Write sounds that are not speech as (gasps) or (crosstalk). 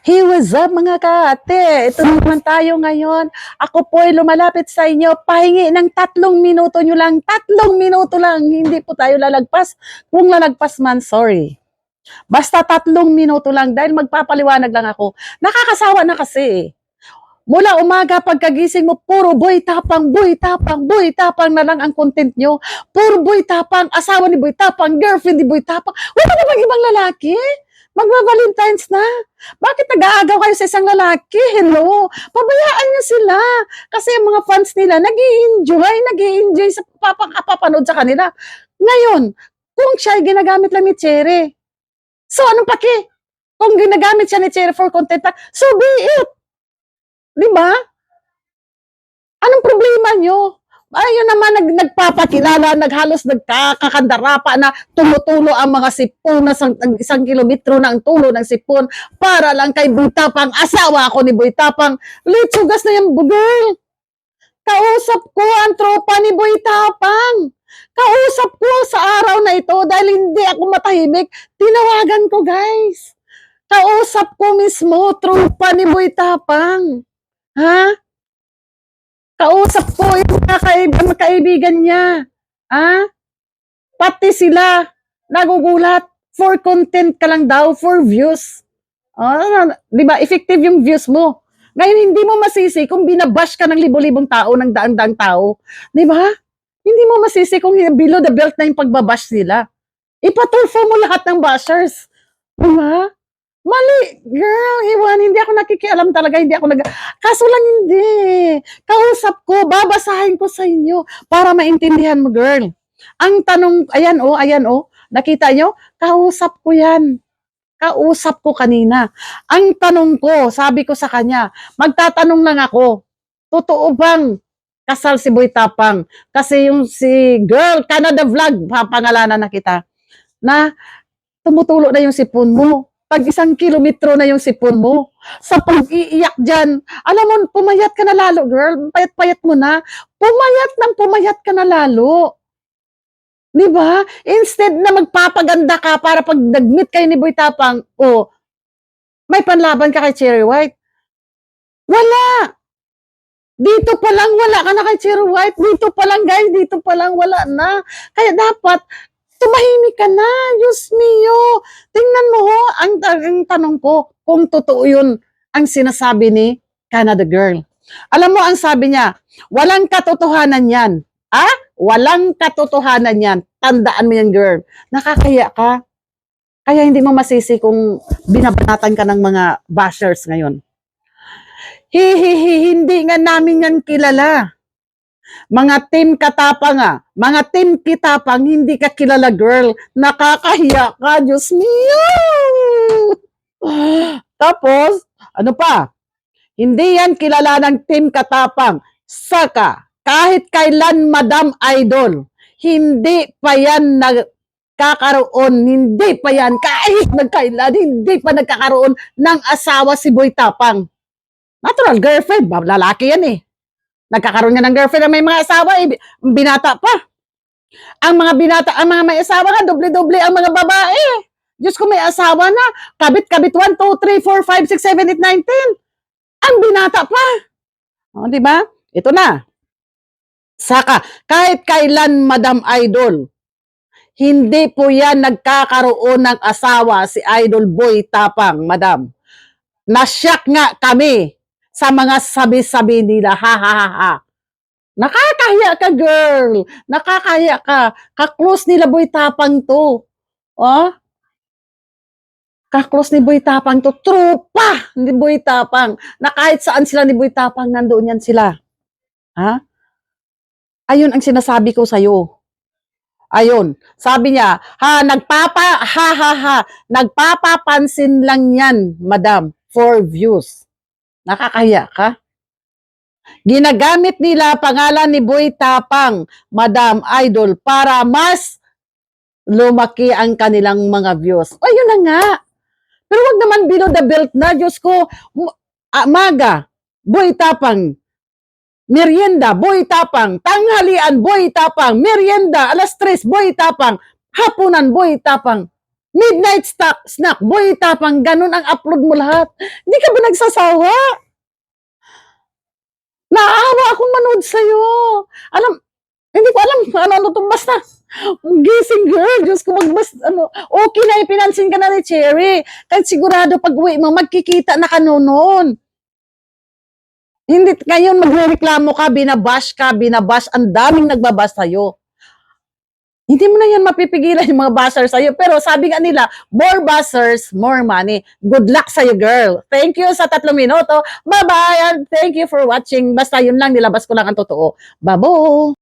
Hey, what's up mga kaate? Ito naman tayo ngayon. Ako po ay lumalapit sa inyo. Pahingi ng tatlong minuto nyo lang. Tatlong minuto lang. Hindi po tayo lalagpas. Kung lalagpas man, sorry. Basta tatlong minuto lang dahil magpapaliwanag lang ako. Nakakasawa na kasi. Mula umaga pagkagising mo, puro boy tapang, boy tapang, boy tapang na lang ang content nyo. Puro boy tapang, asawa ni boy tapang, girlfriend ni boy tapang. Wala namang ibang lalaki. Magba-Valentine's na. Bakit nag-aagaw kayo sa isang lalaki? Hello? Pabayaan niyo sila. Kasi ang mga fans nila, nag enjoy nag enjoy sa papapanood sa kanila. Ngayon, kung siya ay ginagamit lang ni Cherry, so anong paki? Kung ginagamit siya ni Cherry for content, lang, so be it. Di ba? Anong problema nyo? Ayun naman, nag, nagpapakilala, naghalos nagkakakandara pa na tumutulo ang mga sipon na sang, isang kilometro na ang tulo ng sipon para lang kay Buitapang. Asawa ako ni Buitapang. Litsugas na yung girl. Kausap ko ang tropa ni Buitapang. Kausap ko sa araw na ito dahil hindi ako matahimik. Tinawagan ko, guys. Kausap ko mismo, tropa ni Buitapang. Ha? Kausap ko yung mga kaib- kaibigan niya. Ha? Pati sila nagugulat. For content ka lang daw, for views. Ah, di ba? Effective yung views mo. Ngayon, hindi mo masisi kung binabash ka ng libo-libong tao, ng daang-daang tao. Di ba? Hindi mo masisi kung below the belt na yung pagbabash nila. Ipatulfo mo lahat ng bashers. Di ba? Mali, girl, Iwan, hindi ako nakikialam talaga, hindi ako nag... Kaso lang hindi. Kausap ko, babasahin ko sa inyo para maintindihan mo, girl. Ang tanong, ayan oh, ayan oh, nakita nyo? Kausap ko yan. Kausap ko kanina. Ang tanong ko, sabi ko sa kanya, magtatanong lang ako, totoo bang kasal si Boy Tapang? Kasi yung si Girl Canada Vlog, papangalanan na kita, na tumutulo na yung sipon mo pag isang kilometro na yung sipon mo. Sa pag-iiyak dyan, alam mo, pumayat ka na lalo, girl. Payat-payat mo na. Pumayat ng pumayat ka na lalo. Di ba? Instead na magpapaganda ka para pag nag-meet kayo ni Boy Tapang, oh, may panlaban ka kay Cherry White. Wala! Dito pa lang wala ka na kay Cherry White. Dito pa lang guys, dito pa lang wala na. Kaya dapat, tumahimik ka na. Diyos mio. Tingnan mo ho, ang, ang tanong ko, kung totoo yun ang sinasabi ni Canada Girl. Alam mo ang sabi niya, walang katotohanan yan. Ah? Walang katotohanan yan. Tandaan mo yan, girl. Nakakaya ka. Kaya hindi mo masisi kung binabanatan ka ng mga bashers ngayon. Hihihi, hindi nga namin yan kilala. Mga team katapang ah. Mga team kitapang, hindi ka kilala, girl. Nakakahiya ka, Diyos mio! (gasps) Tapos, ano pa? Hindi yan kilala ng team katapang. Saka, kahit kailan Madam Idol, hindi pa yan nagkakaroon, hindi pa yan, kahit nagkailan, hindi pa nagkakaroon ng asawa si Boy Tapang. Natural, girlfriend, lalaki yan eh. Nagkakaroon nga ng girlfriend na may mga asawa, eh, binata pa. Ang mga binata, ang mga may asawa nga, doble-doble ang mga babae. Diyos ko, may asawa na. Kabit-kabit 1, 2, 3, 4, 5, 6, 7, 8, 9, 10. Ang binata pa. O, di ba? Ito na. Saka, kahit kailan, Madam Idol, hindi po yan nagkakaroon ng asawa si Idol Boy Tapang, Madam. Nasyak nga kami sa mga sabi-sabi nila. Ha, ha, ha, ha. Nakakahiya ka, girl. Nakakahiya ka. Ka-close nila Boy Tapang to. Oh? Ka-close ni Boy Tapang to. Trupa ni Boy Tapang. Na kahit saan sila ni Boy Tapang, nandoon yan sila. Ha? Ayun ang sinasabi ko sa'yo. Ayun. Sabi niya, ha, nagpapa, ha, ha, ha, nagpapapansin lang yan, madam, for views. Nakakahiya ka? Ginagamit nila pangalan ni Boy Tapang, Madam Idol, para mas lumaki ang kanilang mga views. O, yun na nga. Pero wag naman below the belt na, Diyos ko, ah, maga, Boy Tapang, merienda, Boy Tapang, tanghalian, Boy Tapang, merienda, alas tres, Boy Tapang, hapunan, Boy Tapang. Midnight snack, snack, boy, tapang, ganun ang upload mo lahat. Hindi ka ba nagsasawa? Naawa akong manood sa'yo. Alam, hindi ko alam kung ano, ano to, basta, gising girl, Diyos ko, magbas, ano, okay na, ipinansin ka na ni Cherry. Kahit sigurado pag uwi mo, magkikita na ka noon. Hindi, ngayon magreklamo ka, binabash ka, binabash, ang daming nagbabash sa'yo. Hindi mo na yan mapipigilan yung mga bashers sa'yo. Pero sabi nga nila, more bashers, more money. Good luck sa'yo, girl. Thank you sa tatlong minuto. Bye-bye and thank you for watching. Basta yun lang, nilabas ko lang ang totoo. Babo!